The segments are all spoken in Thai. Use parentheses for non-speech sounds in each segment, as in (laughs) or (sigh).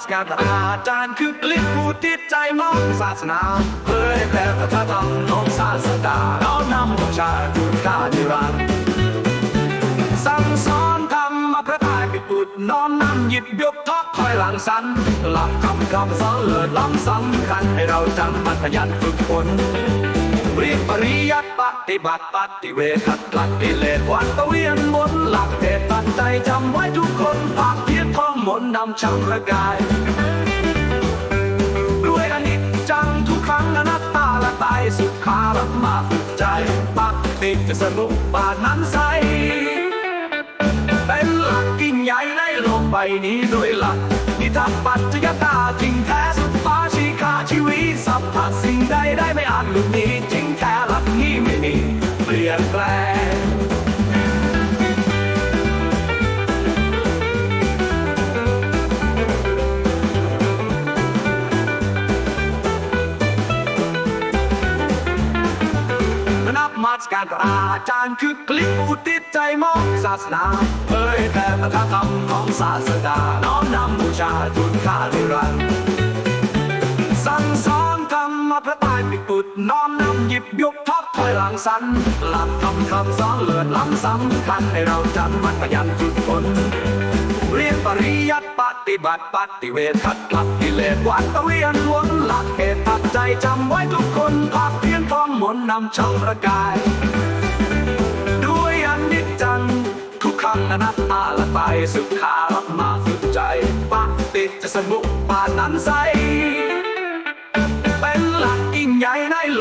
สการอาจารย์คือลิขผู้ติดใจมองศาสนาเผยแผ่พระธรรมของศาสดาเรานำประชาชนกานิรันสั่งสอนธรรมพระทายปิดปุดน้อมนำหยิบยกทอดถอยหลังสันหลักคำคำสอนเลิศล้ำสำคัญให้เราจำมันขยันฝึกฝน เรียนปริยัติปฏิบัติปฏิเวทัดหลักกิเลสวันตะเวียนบนหลักเทศตัดใจจำไว้ทุกคนภาคเพียรท่องมนต์นำชำระกายด้วยอนิจจังทุกครั้งอนัตตาละตายสุขาละมาฝึกใจปักติดจะสนุกบาดนั้นใสเป็นหลักกิ่งใหญ่ในโลกใบนี้ด้วยหลักนิทัศปัจจยตาจริงแท้สุดฟ้าชีคาชีวิตสัพพะสิ่งใดได้ไม่อาจหลุดหนี ยนแปลงนับมาสการพระอาจารย์คือคลิปอุทิศใจมองศาสนาเผยแต่พระธรรมของศาสดาน้อมนำบูชาจุดข้านิรันดร์สั่งสอนธรรมพระตายปิดปุดน้อมนำหยิบยกทั ถอยหลังสันหลับคำคำสอนเลิศล้ำสำคัญให้เราจำมันขยันฝึกฝนเรียนปริยัติปฏิบัติปฏิเวทขัดหลักกิเลสวันตะเวียนวนหลักเหตุตัดใจจำไว้ทุกคนภาคเพียรท่องมนนำช่องประกาย ด้วยอนิจจัง ทุกขังอนัตตาละไปสุขารับมาฝึกใจปฏิจะสมุปปานันใส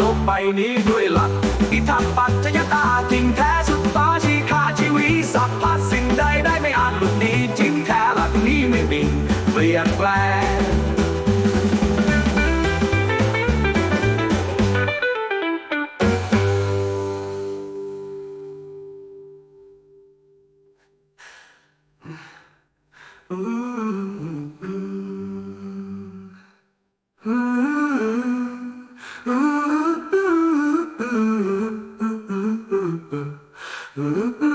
โลกใบนี้ด้วยหลักอิทัปปัจจยตาทิ้งแท้สุดตาชีคาชีวิสัพพสิ่งใดได้ไม่อาจหลุดนี้จริงแท้หลักนี้ไม่มีเปลี่ยนแปลง Ooh. Mm-hmm. (laughs)